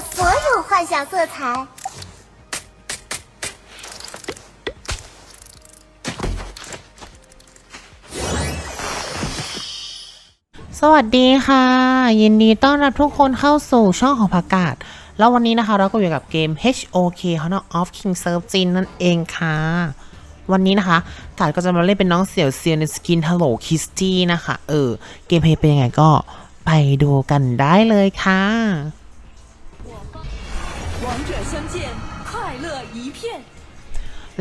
所有幻想色彩。 สวัสดีค่ะ ยินดีต้อนรับทุกคนเข้าสู่ช่องของผักกาด แล้ววันนี้นะคะเราก็อยู่กับเกม HOK Honor of King Serve จีนนั่นเองค่ะ วันนี้นะคะกาดก็จะมาเล่นเป็นน้องเสี่ยวเซียนในสกิน Hello Kitty นะคะ เออ เกมเพลย์เป็นยังไงก็ไปดูกันได้เลยค่ะ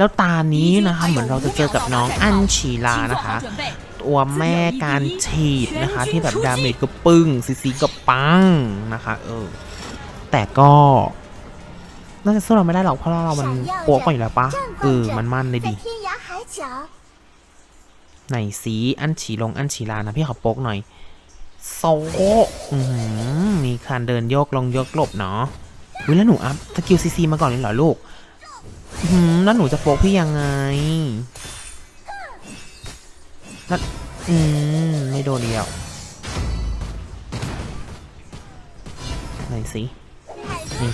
แล้วตานี้นะคะ เหมือนเราจะเจอกับน้องอัญชีลานะคะ ตัวแม่การฉีดนะคะ ที่แบบดาเมจก็ปึ้งซีซีก็ปังนะคะเออแต่ก็น่าจะสู้เราไม่ได้หรอกเพราะเรา มันโป๊ะกว่าอยู่แล้วปะเออมันมั่นเลยดีไหนสีอันฉีลงอันฉีลานะพี่ขอโป๊กหน่อยโซมีการเดินโยกลงโยกหลบเนาะวิแล้วหนูอัพสกิลซีซีมาก่อนเลยเหรอลูก หือแล้วหนูจะโปกพี่ยังไงแล้วอืม ไม่โดนเดียวไหนสินี่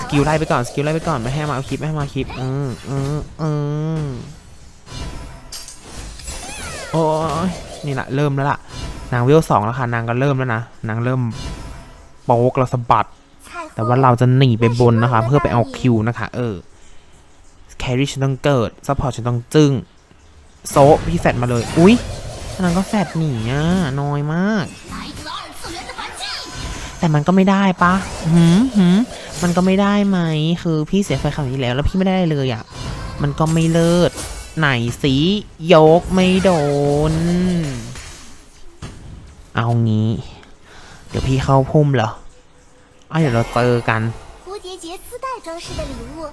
สกิลไล่ไปก่อน สกิลไล่ไปก่อน ไม่ให้มาเอาคลิป ไม่ให้มาคลิป เออเออเออโอ้ยนี่แหละเริ่มแล้วล่ะ นางเวลสองแล้วค่ะ นางก็เริ่มแล้วนะ นางเริ่มโป๊กเราสะบัด แต่ว่าเราจะหนีไปบนนะคะ เพื่อไปเอาคิวนะคะ เออ แครี่ฉันต้องเกิดซัพพอร์ตฉันต้องจึ้งโซพี่แฟดมาเลย อุ๊ยนางก็แฟดหนีอะน้อยมาก แต่มันก็ไม่ได้ปะหืมหืมมันก็ไม่ได้ไหม คือพี่เสียไฟครั้งนี้แล้ว แล้วพี่ไม่ได้เลยอะ มันก็ไม่เลิศ ไหนสิยกไม่โดน เอางี้ เดี๋ยวพี่เข้าพุ่มเหรออ้าเดี๋ยวเราเจอกัน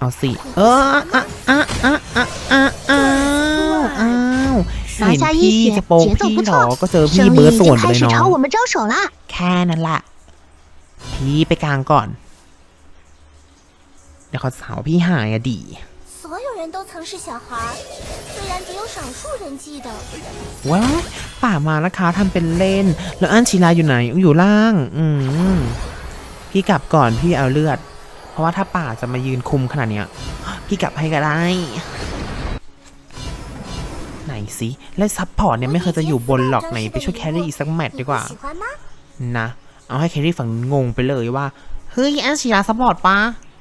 เอาสิ เอออ่ะอ่ะอ่ะอ่ะอ่ะอ้าวอ้าวเห็น 拿下一 พี่ 血 จะโป๊ก 节奏 พี่ 不 เหรอ 错， ก็เจอพี่ 胜 เบิ 利 ร์ด 已 ส่วน 经 ไปเล 开 ย 始 น้อ 朝 ง 我们招手啦！ แค่นั้นแหละ พี่ไปกลางก่อน เดี๋ยวเขาสาวพี่หายอะดี 所有人都曾是小孩儿，虽然只有少数人记得。 ว้าวป่ามานะคะทำเป็นเล่น แล้วอันชีลาอยู่ไหนอยู่ล่าง อืมพี่กลับก่อนพี่เอาเลือด เพ ราะว่าถ้าป่าจะมายืนคุมขนาดเนี้ย พี่กลับให้ก็ได้ ไหนสิ และซับพอร์ตเนี่ยไม่เคยจะอยู่บนหรอกไหนไปช่วยแครี่อีกสักแมตช์ดีกว่า นะ เอาให้แครี่ฝั่งงงไปเลยว่า เฮ้ยแอชิลาซับพอร์ตปะ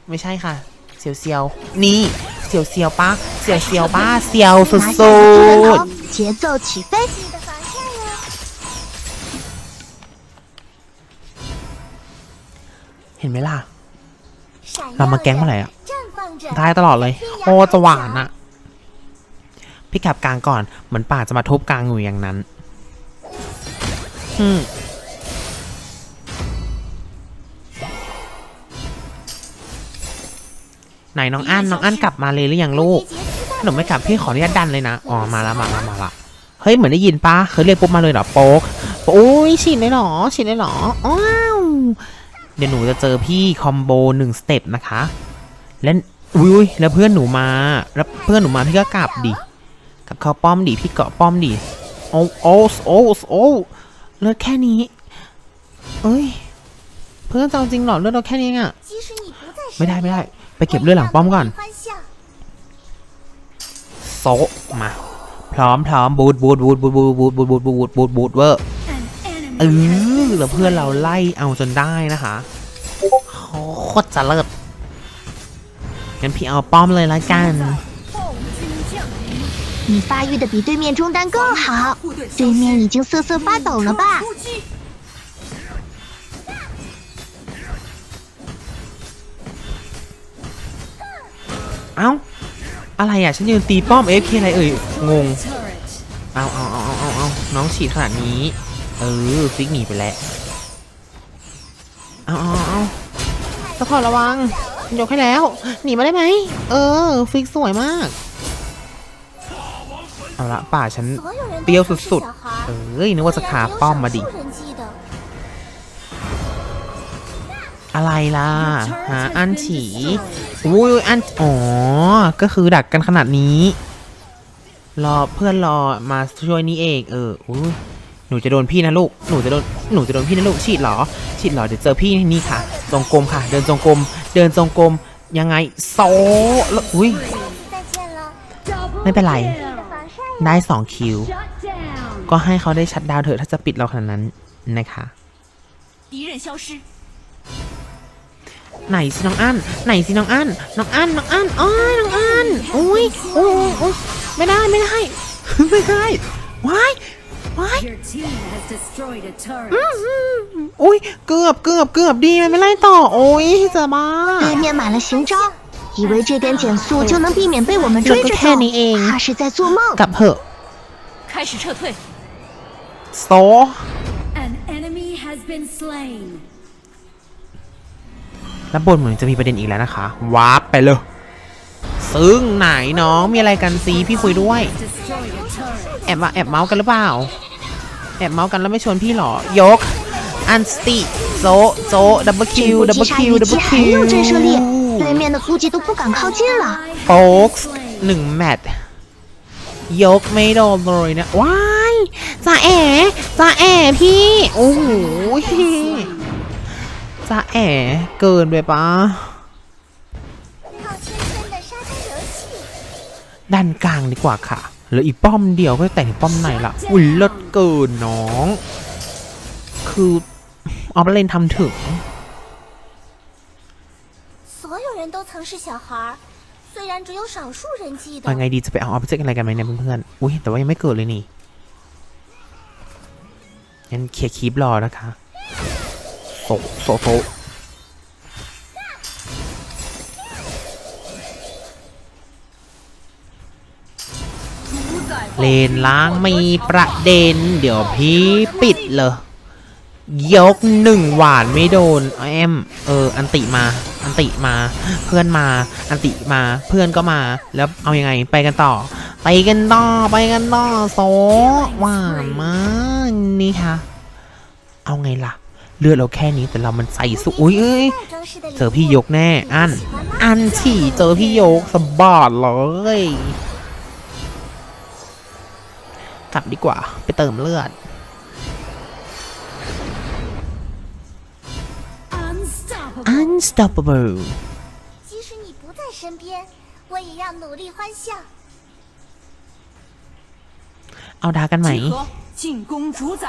ไม่ใช่ค่ะ เสียวเสียวนี่เสียวเสียวปะเสียวเสียวปะเสียวสุดเห็นไหมล่ะ เรามาแก๊งเมื่อไหร่อะได้ตลอดเลยโอ้ตะหวานอะพี่ขับกลางก่อน เหมือนป่าจะมาทุบกลางอยู่อย่างนั้น อืมไหนน้องอั้นน้องอั้นกลับมาเลยหรือยังลูกหนูไม่กลับพี่ขออนุญาตดันเลยนะ อ๋อ มาละมาละมาละเฮ้ย เหมือนได้ยินปะเคยเรียกปุ๊บมาเลยเหรอ โป๊กโอ้ยฉีดเลยเหรอฉีดเลยเหรออ๋อ เดี๋ยวหนูจะเจอพี่คอมโบหนึ่งสเต็ปนะคะ และอุ้ยแล้วเพื่อนหนูมา แล้วเพื่อนหนูมาพี่ก็กลับดิกลับเข้าป้อมดิพี่เกาะป้อมดิโอ้โอ้โอ้โอ้เลือดแค่นี้ เอ้ย เพื่อนจะจริงหรอเลือดเราแค่นี้อะไม่ได้ไม่ได้ ไปเก็บเลือดหลังป้อมก่อนโซมา พร้อมพร้อมบูดบูดบูดบูดบูดบูดบูดบูดบูดเวอร์ เออแล้วเพื่อนเราไล่เอาจนได้นะคะโคตรจะเลิศงั้นพี่เอาป้อมเลยละกัน 暴君降临，你发育的比对面中单更好，护盾对面已经瑟瑟发抖了吧？出击！ เอ้า อะไรอ่ะ ฉันยืนตีป้อมเอฟเคอะไรเอ่ย งง Turret， เอาเอาเอาเอาเอาเอาน้องฉีดขนาดนี้ เออฟิกหนีไปแล้วเอาเอาเอาสปอร์ตระวังยกให้แล้ว หนีมาได้ไหม เออ ฟิกสวยมาก เอาละป่าฉันเปรี้ยวสุดๆ เอ้ยนึกว่าจะขาป้อมมาดิ อะไรล่ะ หาอันฉีอุ้ยอัน อ๋อ ก็คือดักกันขนาดนี้ รอเพื่อนรอมาช่วยนี่เอง เออ อุ้ย หนูจะโดนพี่นะลูก หนูจะโดน หนูจะโดนพี่นะลูก ฉีดหรอ ฉีดหรอ เดี๋ยวเจอพี่นี่ค่ะ จงกรมค่ะ เดินจงกรม เดินจงกรม ยังไงโซแล้วอุ้ย ไม่เป็นไร ได้สองคิว ก็ให้เขาได้ชัดดาวเถอะถ้าจะปิดเราขนาดนั้นนะคะไหนสิน้องอั้นไหนสิน้องอั้นน้องอั้นน้องอั้นอ้ยน้องอั้นอุ้ยอุ้ยอุ้ยไม่ได้ไม่ได้ไม่ได้ว้าย ว้าย Your team has destroyed a turret. อุ้ยเกือบเกือบเกือบดีมันไม่ไล่ต่อโอ้ยจะบ้า 对面买了行招，以为这点减速就能避免被我们追 แล้วก็ 着 แค่ 走 นี้เอง ，他是在做梦。 กลับเถอะ 开始撤退。 โซ An enemy has been slain. แล้วบนเหมือนจะมีประเด็นอีกแล้วนะคะวาร์ปไปเลย ซึ่งไหนน้องมีอะไรกันซีพี่คุยด้วย Destroyed a turret. แอบมาแอบเมาส์กันหรือเปล่า แอบเมาส์กันแล้วไม่ชวนพี่หรอ ยก อันสติโซโซดับเบิลคิว 这 ดับ 波 เบิล 击杀 คิว 虞 ดับเบิ 姬 ล 很 คิว 有震慑力，对面的估计都不敢靠近了。 โป๊กส์หนึ่งแมตช์ยกไม่โดนเลยนะ ว้ายจ่าแอจ่าแอพี่ โอ้โหจ่าแอเกินไปปะ 好青春的沙滩游戏， ด้านกลางดีกว่าค่ะ เหลืออีป้อมเดียวก็แต่งป้อมไหนละอุ้ยเลิศเกินน้อง คือออฟเลนทำถึงไปไงดีจะไปเอาออบเจกต์อะไรกันไหมเนี่ยเพื่อนๆ อุ้ยแต่ว่ายังไม่เกิดเลยนี่งั้นเคลียร์คีบรอนะคะโซโซโซ เลนล้างมีประเด็น เดี๋ยวพี่ปิดเลยยกหนึ่งหวานไม่โดนแอมเออ อันติมา อันติมา เพื่อนมา อันติมา เพื่อนก็มา แล้วเอาอยัางไง ไปกันต่อ ไปกันต่อ ไปกันต่อโซหวานมากนี่ค่ะ เอาไงล่ะ เลือดเราแค่นี้แต่เรามันใส่สุอุ้ยเอ้ย เจอพี่ยกแน่ อัน อันฉี่เจอพี่ยกสบอดเลย กลับดีกว่า ไปเติมเลือด Unstoppable. unstoppable 即使你不在身边，我也要努力欢笑。 เอาดากันไหม 集合，进攻主宰。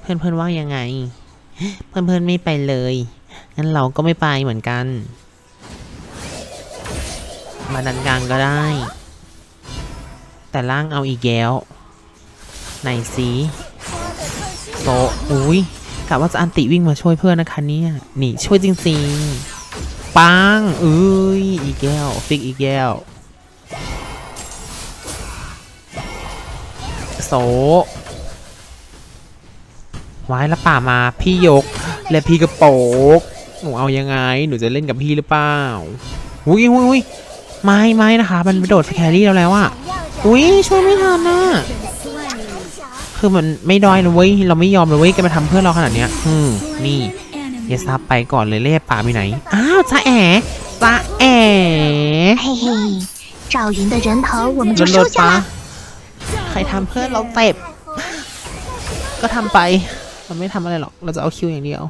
เพื่อนเพื่อนๆว่ายังไง เพื่อนเพื่อนๆไม่ไปเลย งั้นเราก็ไม่ไปเหมือนกัน มาดันกลางก็ได้ แต่ล่างเอาอีกแล้ว ไหนสีโซอุ้ยกะว่าจะอันติวิ่งมาช่วยเพื่อนนะคะเนี่ยนี่ช่วยจริงๆปังอุ้ยอีกแก้วฟิกอีกแก้วโซไว้แล้วป่ามาพี่ยก และพี่กระโปกหนูเอายังไง หนูจะเล่นกับพี่หรือเปล่าอุ้ยอุ้ยไม่ไม่นะคะ มันโดดแครี่เราแล้วอะอุ้ยช่วยไม่ทันนะคือมันไม่ด้อยนะเว้ย เราไม่ยอมเลยเว้ยแกมาทำเพื่อนเราขนาดเนี้ย อืม นี่ Slain an อย่า enemy. ซับไปก่อนเลยเล่ป่าไปไหน อ้าวจ้าแอ๋จ้าแอ๋ 嘿嘿，赵云的人头我们 ร 就 ถร 收 ถ 下 ปะ 了。 ใครทำเพื่อนเราเจ็บ 太红了， ก็ทำไป เราไม่ทำอะไรหรอก เราจะเอาคิวอย่างเดียว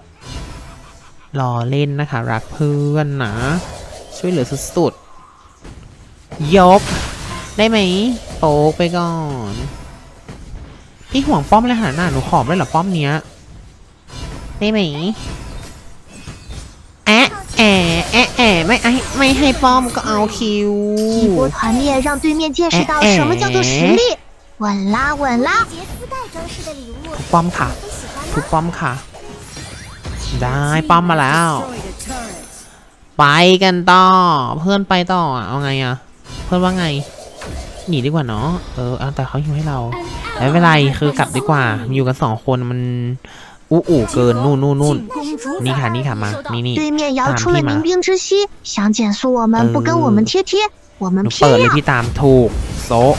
รอเล่นนะคะ รักเพื่อนนะ ช่วยเหลือสุดๆ ยก ได้ไหมโป๊กไปก่อน พี่ห่วงป้อมเลยขนาดนั้นหนูขอบได้เหรอป้อมเนี้ย ได้ไหมแอะแอะแอะแอะไม่ให้ไม่ให้ป้อมก็เอาคิว 一波团灭让对面见识到什么叫做实力，稳啦稳啦！杰丝带装饰的礼物， ป้อมค่ะ 会喜欢 ทุ 吗 ก？ป้อมค่ะ ได้ป้อมมาแล้ว Destroyed a turret. ไปกันต่อ เพื่อนไปต่ออ่ะเอาไงอ่ะ เพื่อนว่าไง หนีดีกว่าเนาะเออเอาแต่เขาอยู่ให้เรา An ไม่เป็นไร ally คือกลับ has ดีกว่า slain. อยู่กันสองคนมันอู้อู่เกินนู่นนู่นนู่น 进攻主 นี่ 宰 ค่ะนี่ค่ะมา นี่นี่ 对面摇出了打屁嘛民兵之息，想减速我们不跟我们贴贴，我 ห 们 นู 偏 เปิดเลย 要。 พี่ตามถูก โซะ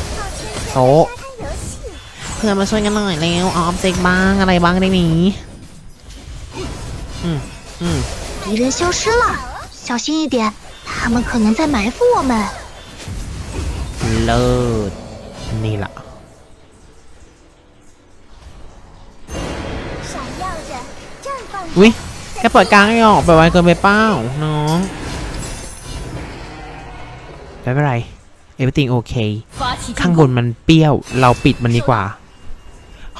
โซะ 沙滩游戏， เพื่อนมาช่วยกันหน่อยเร็วเอาออบเจกต์บ้างอะไรบ้างได้นี้อืมอืม 敌人消失了，小心一点，他们可能在埋伏我们。 เลิศนี่ล่ะวิแค่เปิดกลางไห้ออกไปไวเกินไปเป้าน้องไม่เป็นไรเอเวติงโอเค ข้างบนมันเปรี้ยว เราปิดมันดีกว่า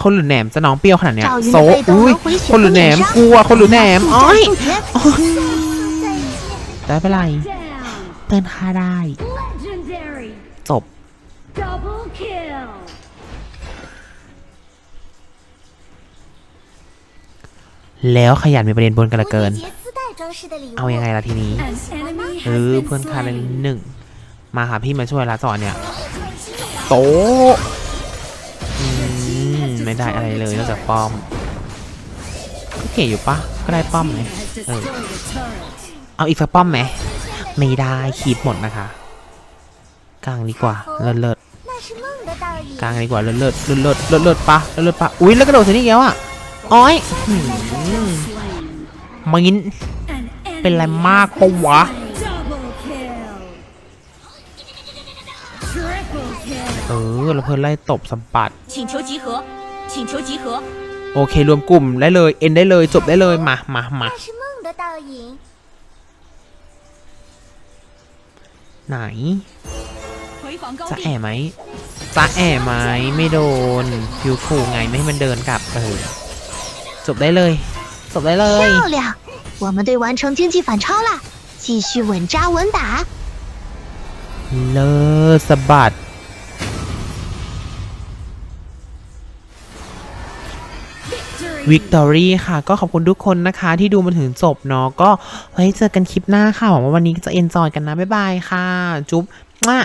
คนหรือแหนมจะน้องเปรี้ยวขนาดเนี้ยโซอุ้ยคนหรือแหนมกลัวคนหรือแหนมอ้อยได้เป็นไรเตือนค่าได้ Double kill. แล้วขยันมีประเด็นบนกันเหละเกิน เอาอยังไงล่ะทีนี้ An enemy เออเพื่อนคาเลย slain. หนึ่ง มาค่ะพี่มาช่วยลาสอนเนี่ย โตมไม่ได้อะไรเลยนอกจากป้อมก็เก๋อยู่ปะก็ได้ป้อมไหมเออเอาอีกสักป้อมไหม ไม่ได้คีบหมดนะคะ กลางดีกว่า เลิศ กลางดีกว่าเลิศเลิศเลิศเลิศเลิศเลิศปะเลิศเลิศปะอุ้ยแล้วกระโดดใส่นี่แกวอะอ้อยมินเป็นอะไรมากปะวะเออเราเพิ่งไล่ตบสัมปัดโอเครวมกลุ่มได้เลย เอ็นได้เลยจบได้เลยมามามาไหนจะแอบไหม จะแอบไหมไม่โดนฟิวขู่ไงไม่ให้มันเดินกลับเออจบได้เลย จบได้เลย 漂亮，我们队完成经济反超啦！继续稳扎稳打。 เลิศสะบัด วิกตอรี่ค่ะ ก็ขอบคุณทุกคนนะคะ ที่ดูมาถึงจบเนาะก็ไว้เจอกันคลิปหน้าค่ะหวังว่าวันนี้จะเอนจอยกันนะ บ๊ายบายค่ะ จุ๊บมะ